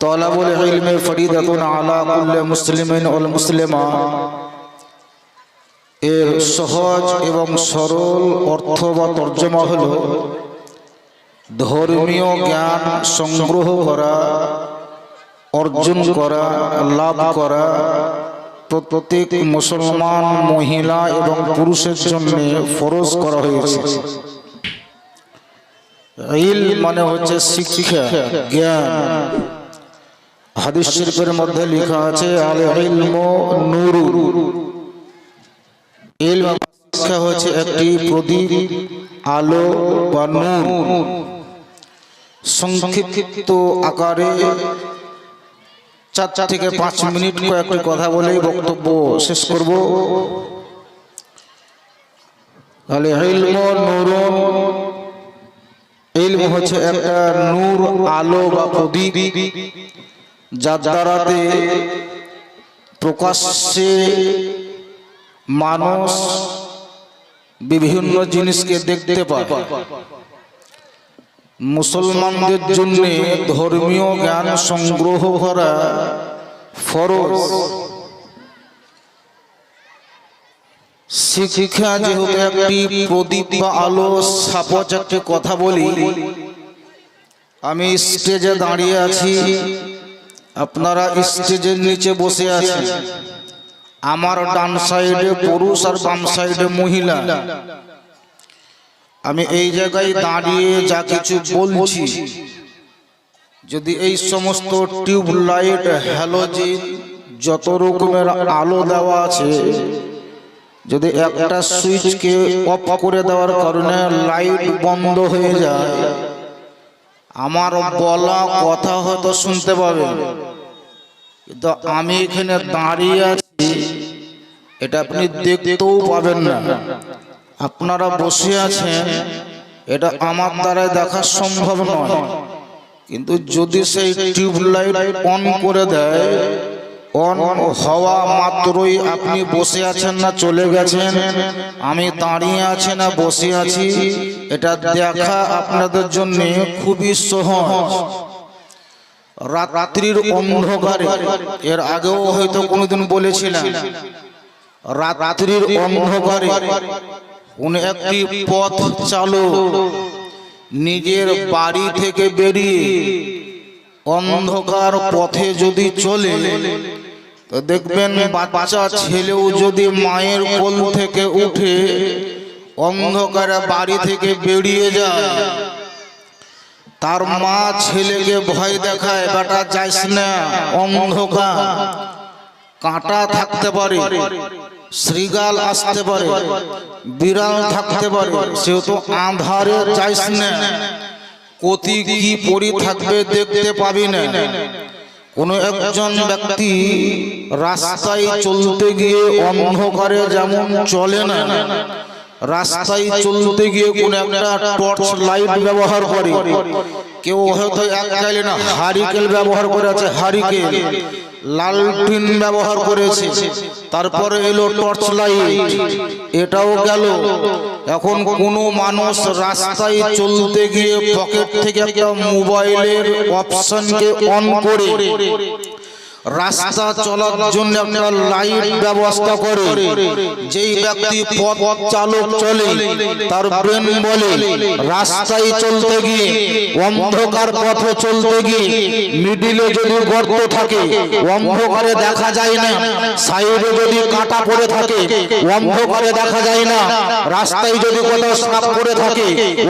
ইলমে ফরিদাতুন আলা কুল্লি মুসলিমিন ওয়াল মুসলিমা এর সহজ এবং সরল অর্থ বা তর্জমা হল ধর্মীয় জ্ঞান সংগ্রহ করা, অর্জন করা, লাভ করা। প্রত্যেক মুসলমান, মহিলা এবং পুরুষের জন্য ফরজ করা হয়েছে। ইল মানে হচ্ছে শিক্ষা, জ্ঞান। হাদিস শরীফের মধ্যে লেখা আছে, আল ইলমু নূরু। ইলম শিক্ষা হচ্ছে একটি প্রদীপ, আলো বা নূর। সংক্ষিপ্ত আকারে চার চার থেকে পাঁচ মিনিট কয়েকটি কথা বলেই বক্তব্য শেষ করব। তাহলে ইলম নুরুন ইলম হচ্ছে একটা নূর, আলো বা প্রদীপ। যার দ্বারাতে প্রকাশ্যে মানুষ বিভিন্ন জিনিসকে দেখতে পায়। মুসলমানদের জন্য ধর্মীয় জ্ঞান সংগ্রহ করা ফরজ। শিক্ষা যেহেতু একটি প্রদীপ বা আলো সাপচ কথা বলি, আমি স্টেজে দাঁড়িয়ে আছি। আপনারা স্টেজের নিচে বসে আছেন। আমার ডান সাইডে পুরুষ আর বাম সাইডে মহিলা। আমি এই জায়গায় দাঁড়িয়ে যা কিছু বলছি যদি এই সমস্ত টিউব লাইট হ্যালোজিন যত রকমের আলো দেওয়া আছে যদি একটা সুইচকে অফ করে দেওয়ার কারণে লাইট বন্ধ হয়ে যায়। আমার বলা কথা হয়তো শুনতে পাবে। কিন্তু আমি এখানে দাঁড়িয়ে আছি, এটা আপনি দেখতেও পাবেন না। আপনারা বসে আছেন, এটা আমার দ্বারা দেখা সম্ভব নয়। কিন্তু যদি সেই টিউবলাইট অন করে দেয় অন হওয়া মাত্রই আপনি বসে আছেন না, চলে গেছেন। আমি দাঁড়িয়ে আছি না, বসে আছি। এটা দেখা আপনাদের জন্য খুবই সহজ। রাত্রির অন্ধকারে, এর আগেও হয়তো কোনোদিন বলেছিলাম। রাত রাত্রির অন্ধকারে উনি একটি পথ চালু। নিজের বাড়ি থেকে বেরিয়ে অন্ধকার পথে যদি চলে দেখবেন বাচ্চা ছেলেও যদি মায়ের কোল থেকে উঠে অন্ধকারে বাড়ি থেকে বেরিয়ে যায়। তার মা ছেলেকে ভয় দেখায় বেটা যাইস না অন্ধকার। কাঁটা থাকতে পারে শ্রীগাল আসতে পারে বিড়াল থাকতে পারে সেহেতু আধারে যাইস না। কতি কি পরি থাকবে দেখতে পাবি না। কোন একজন ব্যক্তি রাস্তায় চলতে গিয়ে অন্ধকারে যেমন চলে না রাস্তায় চলতে গিয়ে কোন একটা টর্চ লাইট ব্যবহার করে। কেউ হয়তো এক চাইলে না হারিকেল ব্যবহার করে আছে হারিকেল। লালটিন ব্যবহার করেছে। তারপরে এলো টর্চ লাইট এটাও গেল। এখন কোনো মানুষ রাস্তায় চলতে গিয়ে পকেট থেকে একটা মোবাইলের অপশনকে অন করে। রাস্তা চলার জন্য একটা লাইট ব্যবস্থা করে, যেই ব্যক্তি পথ চালক চলে, তার ব্রেন বলে, রাস্তায় চলতে গিয়ে, অন্ধকার পথে চলতে গিয়ে মিডিলে যদি গর্ত থাকে, অন্ধকারে দেখা যায় না সাইডে যদি কাটা পড়ে থাকে, অন্ধকারে দেখা যায় না, রাস্তায় যদি কোথাও সাপ পড়ে থাকে,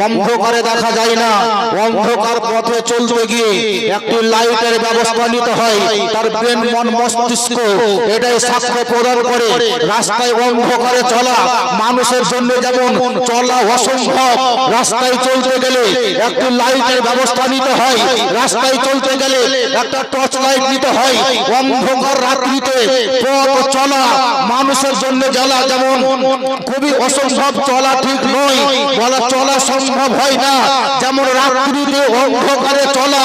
অন্ধকারে দেখা যায় না, অন্ধকার পথে চলতে গিয়ে একটি লাইটের ব্যবস্থা নিতে হয়, তার ব্রেন মন মস্তিষ্ক, এটাই সাক্ষ্য প্রদান করে, রাস্তায় অন্ধকারে চলা, মানুষের জন্য যেমন চলা অসম্ভব, রাস্তায় চলতে গেলে একটি লাইটের ব্যবস্থা নিতে হয়, রাস্তায় চলতে গেলে একটা টর্চ লাইট নিতে হয়, অন্ধকার রাত্রিতে পথ চলা, মানুষের জন্য জ্বালা যেমন খুবই অসম্ভব, চলা ঠিক নয়, বলা চলা সম্ভব হয় না, যেমন রাত্রিতে অন্ধকারে চলা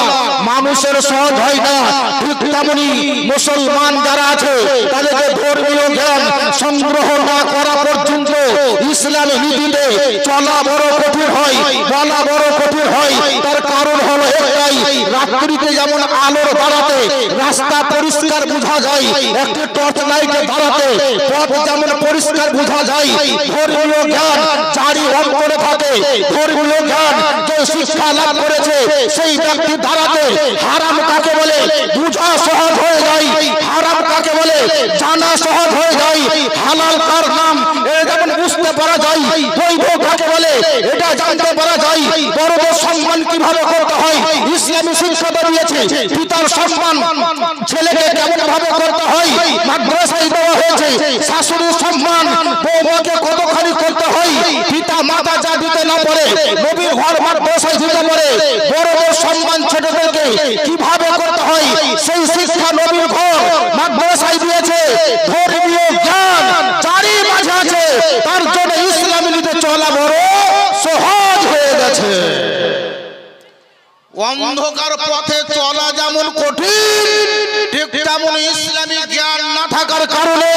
মানুষের সহজ হয় না। ঠিক তেমনি মুসলমান যারা আছে, তাদেরকে ধর্মীয় জ্ঞান সংগ্রহ না করা পর্যন্ত ইসলাম নীতিতে চলা বড় কঠিন হয়, বলা বড় কঠিন হয়। তার কারণ হলো একটাই, রাত্রিতে যেমন আলোর দ্বারাতে রাস্তা পরিষ্কার বোঝা যায়, একটি টর্চ লাইটের দ্বারাতে পথ যেমন পরিষ্কার বোঝা যায়, ধর্মীয় জ্ঞান চারি অন্তরে থাকে, ধর্মীয় জ্ঞান যে শিক্ষা লাভ করেছে, সেই ব্যক্তির দ্বারাতে হারাম কাকে বলে? বোঝা সহজ হয়ে যায়, হারাম কাকে বলে? জানা সহজ হয়ে যায়, হালাল কার নাম? যেমন বুঝতে পারা যায়, বৈধ কাকে বলে? এটা জানতে পারা যায়, বড়দের সম্মান কীভাবে করতে হয়? ইসলামী শিক্ষা দিয়েছে, পিতার সম্মান। ছেলেকে কেমন ভাবে করতে হয়? মাদ্রাসায় দেওয়া হয়েছে, শাশুড়ির সম্মান। বৌমাকে কতখানি করতে হয়? পিতা মাতা যা দিতে না পারে, নবীর ঘর মাদ্রাসায় দিতে পারে ছোটদেরকে কীভাবে করতে হয়? সেই শিক্ষা নবীর ঘর মাদ্রাসায় দিয়েছে। ধর্মীয় জ্ঞান চারি মাঝে আছে। তার জন্য ইসলামী নীতি চলা বড় সহজ হয়ে গেছে। অন্ধকার পথে চলা যেমন কঠিন, ঠিক তেমন ইসলামী জ্ঞান না থাকার কারণে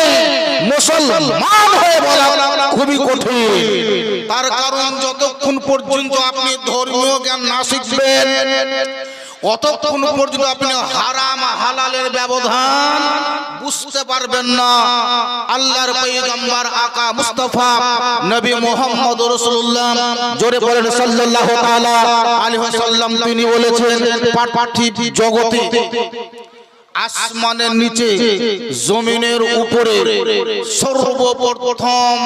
মুসলমান হয়ে বলা খুবই কঠিন। তার কারণ যতক্ষণ পর্যন্ত আপনি ধর্মীয় জ্ঞান না শিখবেন অতক্ষণ পর্যন্ত আপনি হারাম হালালের ব্যবধান বুঝতে পারবেন না। আল্লাহর পয়গম্বর আকা মুস্তাফা নবী মোহাম্মদ রাসূলুল্লাহ জোরে বলেন, সাল্লাল্লাহু তাআলা আলাইহি ওয়াসাল্লাম তিনি বলেছেন, পার্থিব জগতে আসমানের নিচে জমিনের উপরে সর্বপ্রথম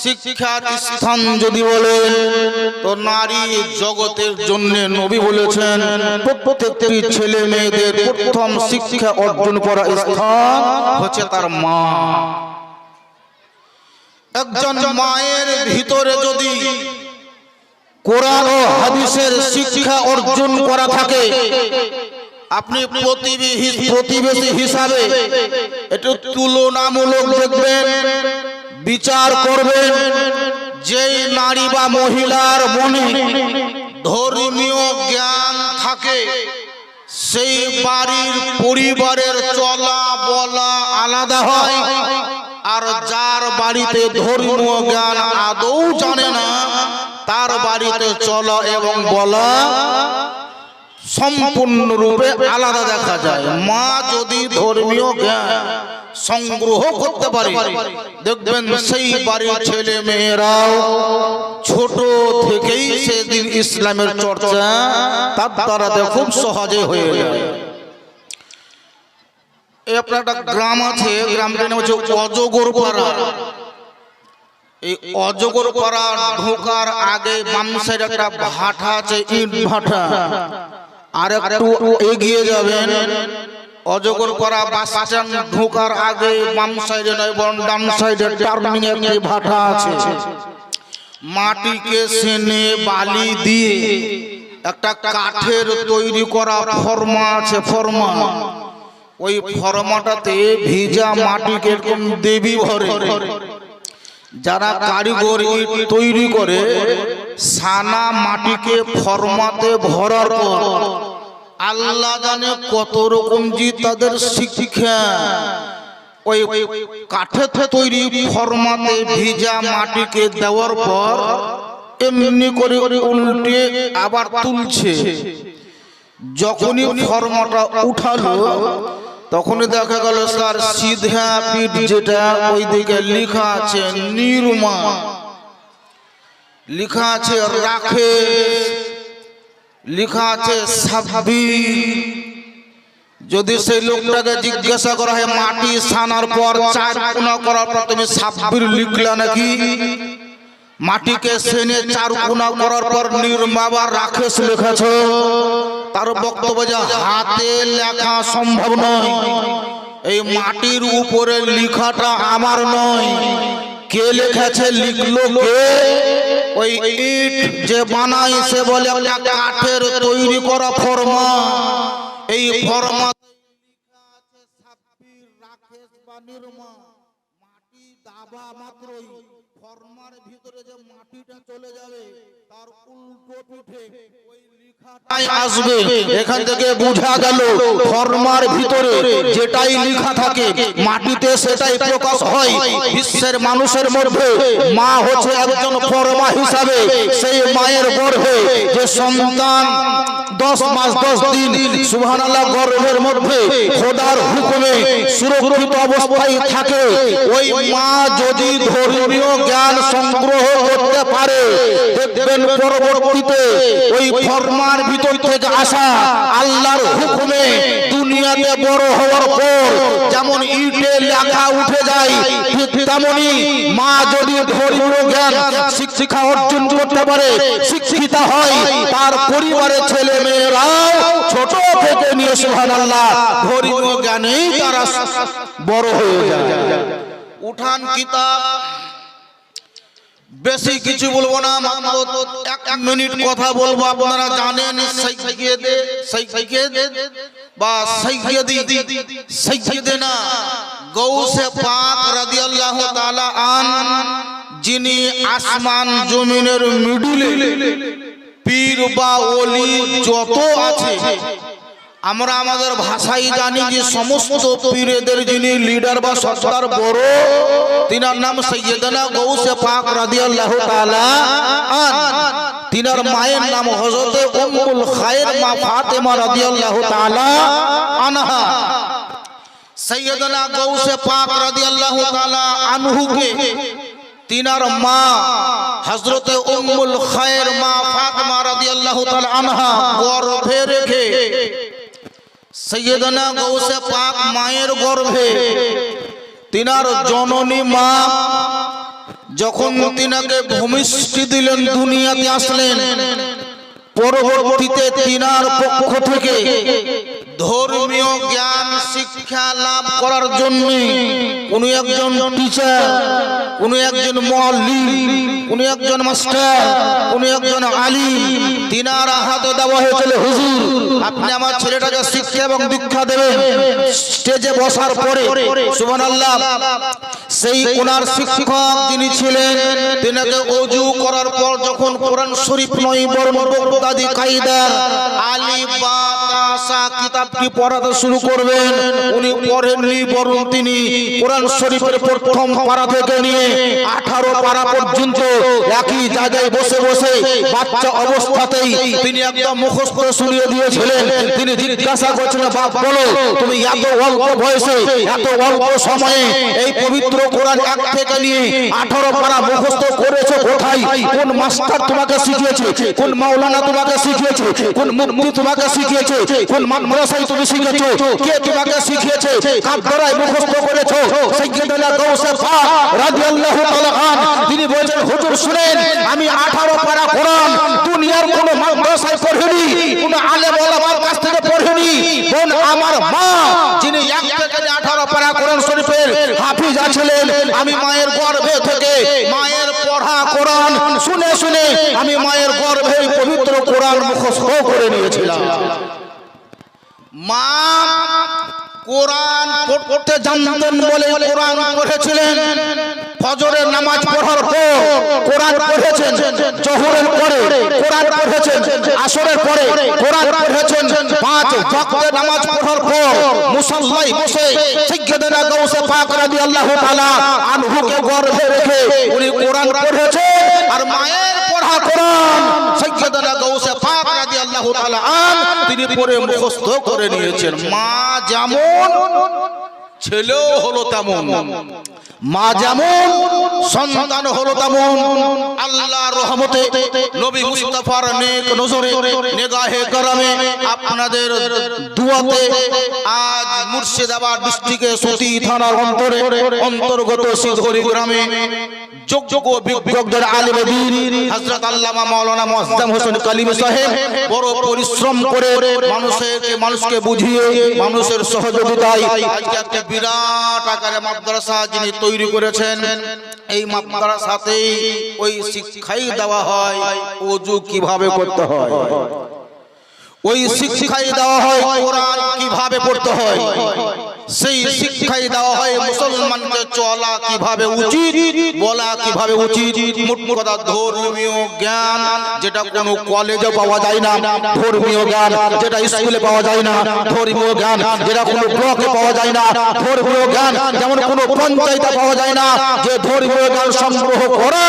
শিক্ষার স্থান যদি বলে তো নারী জগতের জন্য নবী বলেছেন প্রত্যেকটি ছেলে মেয়েদের প্রথম শিক্ষা অর্জন করা স্থান হচ্ছে তার মা। একজন মায়ের ভিতরে যদি কোরআন ও হাদিসের শিক্ষা অর্জন করা থাকে আপনি প্রতিবেশী হিসাবে একটু তুলনামূলক দেখবেন বিচার করবেন যেই নারী বা মহিলার মনে ধর্মীয় জ্ঞান থাকে সেই বাড়ির পরিবারের চলা বলা আলাদা হয় আর যার বাড়িতে ধর্মীয় জ্ঞান আদৌ জানে না তার বাড়িতে চলা এবং বলা সম্পূর্ণরূপে আলাদা দেখা যায়। মা যদি ধর্মীয় জ্ঞান সংগ্রহ করতে পারে দেখবেন সেই বাড়ির ছেলে মেয়েরাও ছোট থেকেই সেদিন ইসলামের চর্চা তার দ্বারাতে খুব সহজে হয়ে যায়। এই আপনার একটা গ্রাম আছে গ্রামটার নাম হচ্ছে অজগর পাড়া এই ঢোকার আগে বাম সাইড একটা ভাটা আছে ইট ভাটা। আর একটু এগিয়ে যাবেন। অজগর পাড়া বাস স্ট্যান্ড ঢোকার আগে বাম সাইডে নয় বরং ডান সাইডে টার্নিং একটি ভাটা আছে। মাটিকে সেনে বালি দিয়ে একটা কাঠের তৈরি করা ফর্মা আছে ফর্মা। ওই ফর্মাটাতে ভিজা মাটিকে এরকম দেবী ভরে। যারা কারিগরি তৈরি করে সানা মাটিকে ফরমাতে ভরার পর আল্লাহ জানে কত রকম জি তাদের শিক্ষা। ওই কাঠে তৈরি ফরমাতে ভিজা মাটিকে দেওয়ার পর এমনি করে উল্টে আবার তুলছে। যখনই ফর্মাটা উঠালো তখনই দেখা গেল স্যার সিধা পিঠ যেটা ওই দিকে লেখা আছে, নির্মা। লেখা আছে রাখে লেখা আছে সাব্বির। যদি সেই লোকটাকে জিজ্ঞাসা করা হয়, মাটি সানার পর চার করার পর তুমি সাব্বির লিখলা নাকি? মাটিকে সেনে চার কোনা করার পর নির্মাবার রাকেশ লিখেছ। তার বক্তব্য যে হাতে লেখা সম্ভব নয়। এই মাটির উপরে লেখাটা আমার নয়। কে লিখেছে, লিখলো কে? ওই ইট যে বানাই সে বলে কাঠের তৈরি করা ফর্মা। এই ফর্মা চলে যাবে তার উল্টো পিঠে ওই লেখাটাই আসবে। এখান থেকে বোঝা গেল ফর্মার ভিতরে যেটাই লেখা থাকে মাটিতে সেটাই প্রকাশ হয়। বিশ্বের মানুষের মধ্যে মা হচ্ছে একজন ফর্মা হিসাবে সেই মায়ের গর্ভে যে সন্তান দশ মাস দশ দিন সুবহানাল্লাহ গর্ভের মধ্যে খোদার হুকুমে সুরক্ষিত অবস্থায় থাকে। ওই মা যদি ধর্মীয় জ্ঞান সংগ্রহ করতে পারে দেখবেন পরবর্তীতে ওই ফরমার ভিতর থেকে আসা আল্লাহর হুকুমে দুনিয়াতে বড় হওয়ার পর যেমন ইটে লেখা উঠে যায় ঠিক তেমনি মা যদি ধর্মীয় জ্ঞান শিক্ষা অর্জন করতে পারে শিক্ষিতা হয় তার পরিবারের ছেলে মেয়েরাও ছোট থেকে নিয়ে সুবহানাল্লাহ, ধর্মীয় জ্ঞানেই তারা বড় হয়ে যায়। উঠান কিতাব, বেশি কিছু বলব না, মাত্র এক মিনিট কথা বলব, আপনারা জানেন বা গৌসে আন, যিনি আসমান জমিনের মিডলে পীর বা ওলি যত আছে, আমরা আমাদের ভাষাই জানি যে সমস্ত পীরেদের যিনি লিডার বা সত্তার বড়, তিনার নাম সৈয়দনা গৌসে পাক রাদিয়াল্লাহু তাআলা তিনার মায়ের নাম হযরতে উম্মুল খায়ের মা ফাতেমা রাদিয়াল্লাহু তাআলা আনহা। সৈয়দনা গৌসে পাক রাদিয়াল্লাহু তাআলা আনহুকে তিনার মা হযরতে উম্মুল খায়ের মা ফাতেমা রাদিয়াল্লাহু তাআলা আনহা গর্ভে রেখে সৈয়দনা গৌসে পাক মায়ের গর্ভে তিনার জননী মা যখন তিনাকে ভূমিষ্ঠি দিলেন, দুনিয়াতে আসলেন, পরবর্তীতে তিনার পক্ষ থেকে ধর্মীয় জ্ঞান শিক্ষা লাভ করার জন্য কোন একজন টিচার কোন একজন মল্লিম কোন একজন মাস্টার কোন একজন আলিম তিনার হাতে দেওয়া হয়েছিল হুজুর আপনি আমার ছেলেটাকে শিক্ষা এবং দীক্ষা দেবেন স্টেজে বসার পরে সুবহানাল্লাহ সেই ওনার শিক্ষক যিনি ছিলেন তিনাকে অজু করার পর যখন কোরআন শরীফ নয় বরং বক্তাদি কায়দা আলি বা তাসা কিতাবটি পড়াতে শুরু করবেন। উনি পড়েননি, বরং তিনি কোরআন শরীফের প্রথম পারা থেকে নিয়ে আঠারো পারা পর্যন্ত একই জায়গায় বসে বসে বাচ্চা অবস্থাতেই তিনি একদম মুখস্থ শুনিয়ে দিয়েছিলেন। তিনি জিজ্ঞাসা করছিলেন, বাপ, বলো, তুমি এত অল্প বয়সে, এত অল্প সময়ে এই পবিত্র কোরআন এক থেকে নিয়ে আঠারো পারা মুখস্থ করেছ কোথায়? কোন মাস্টার তোমাকে শিখিয়েছে? কোন মাওলানা তোমাকে শিখিয়েছে? কোন মুক্তি তোমাকে শিখিয়েছে? কোন মাদ্রাসায় তুমি শিখেছো, কে তোমাকে শিখিয়েছে কার দ্বারাই মুখস্থ করেছ? সাইয়্যিদুনা গাউসে পাক রাদিয়াল্লাহু তাআলা আন তিনি বলেছেন, হুজুর শুনেন, আমি 18 পারা কোরআন দুনিয়ার কোন মাদ্রাসায় পড়িনি, কোন আলেম ওলামার কাছ থেকে পড়িনি। কোন আমার মা, যিনি এক থেকে 18 পারা কোরআন শরীফের হাফিজ আছিলেন, আমি মায়ের গর্ভে থেকে মায়ের পড়া কোরআন শুনে শুনে আমি মায়ের গর্ভে পবিত্র কোরআন মুখস্থ করে নিয়েছিলাম। মা কোরআন পড়তে জানতেন বলে কোরআন পড়েছিলেন। ফজরের নামাজ পড়ার পর কোরআন পড়েছেন, জোহরের পরে কোরআন পড়েছেন, আসরের পরে কোরআন পড়েছেন। পাঁচ ওয়াক্তের নামাজ পড়ার পর মুসল্লাই বসে সাইয়্যিদনা গাউসে পাক রাদিয়াল্লাহু তাআলা আনহুকে গর্ভে রেখে উনি কোরআন পড়েছেন আর মায়ের পড়া কোরআন সাইয়্যিদনা গাউসে তিনি পড়ে মুখস্থ করে নিয়েছেন। মা যেমন ছেলেও হলো তেমন। মা যেমন সন্তান হলো তেমন। আল্লাহ রহমতে নবী মুস্তাফার নেক নজরে নিগাহে করমে আপনাদের দুয়াতে আজ মুর্শিদাবাদ ডিস্ট্রিক্টে সতী থানার অন্তরে অন্তর্গত সিদ্ধরি গ্রামে যোগ্য বিজ্ঞদের আলিমে দ্বীন হযরত আল্লামা মাওলানা মুআজ্জম হোসেন কালিমি সাহেব বড় পরিশ্রম করে মানুষের মানুষকে বুঝিয়ে মানুষের সহযোগিতায় আজকে বিরাট আকারে মাদ্রাসা যিনি তৈরি করেছেন, এই মাদ্রাসাতেই ওই শিক্ষাই দেওয়া হয় ওযু কীভাবে করতে হয়? ওই শিক্ষাই দেওয়া হয়, কোরআন কীভাবে পড়তে হয়? সেই শিক্ষাই দেওয়া হয় মুসলমানকে চলা কীভাবে উচিত বলা কীভাবে উচিত মোট কথা ধর্মীয় জ্ঞান যেটা কোনো কলেজে পাওয়া যায় না ধর্মীয় জ্ঞান যেটা স্কুলে পাওয়া যায় না ধর্মীয় জ্ঞান যেটা কোনো ব্লকে পাওয়া যায় না ধর্মীয় জ্ঞান যেমন কোনো পঞ্চায়েতে পাওয়া যায় না যে ধর্মীয় জ্ঞান সংগ্রহ করা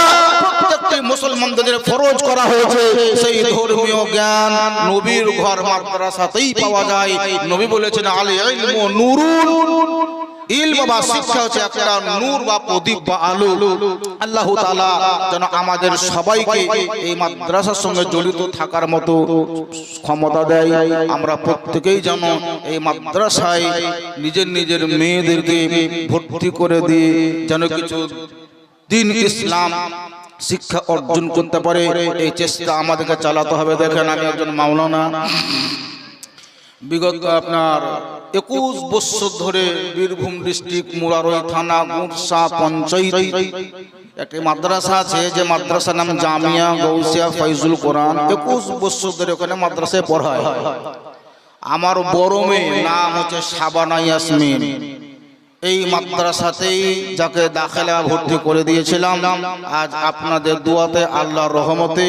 প্রত্যেকটি মুসলমানদের ফরজ করা হয়েছে, সেই ধর্মীয় জ্ঞান নবীর ঘর মাদ্রাসাতেই পাওয়া যায়। নবী বলেছেন, আলে ইলমু যেন আমাদের সবাইকে এই মাদ্রাসার সঙ্গে জড়িত থাকার মতো ক্ষমতা দেয়। আমরা প্রত্যেকেই এই মাদ্রাসায় নিজের নিজের মেয়েদেরকে ভর্তি করে দিয়ে যেন কিছু দিন ইসলাম শিক্ষা অর্জন করতে পারে, এই চেষ্টা আমাদেরকে চালাতে হবে। দেখেন আমি একজন মাওলানা। বিগত আপনার একুশ বছর ধরে বীরভূম ডিস্ট্রিক্ট মুরারই থানা গুরসা পঞ্চায়েত, একটি মাদ্রাসা আছে, যে মাদ্রাসার নাম জামিয়া গৌসিয়া ফাইজুল কোরআন। একুশ বছর ধরে ওখানে মাদ্রাসায় পড়ায়। আমার বড় মেয়ে নাম হচ্ছে সাবানা ইয়াসমিন। এই মাদ্রাসাতেই যাকে দাখিলা ভর্তি করে দিয়েছিলাম, আজ আপনাদের দুয়াতে আল্লাহর রহমতে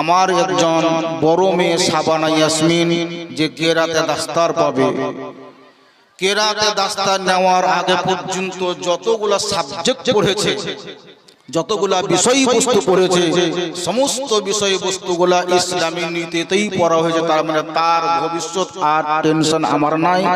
আমার একজন বড় মেয়ে সাবানা ইয়াসমিন যে কেরাতে দাস্তার পাবে। কেরাতে দাস্তার নেওয়ার আগে পর্যন্ত যতগুলা সাবজেক্ট পড়েছে, যতগুলা বিষয়বস্তু পড়েছে, সমস্ত বিষয়বস্তুগুলা ইসলামী নীতিতেই পড়া হয়েছে, তার মানে তার ভবিষ্যৎ আর টেনশন আমার নাই।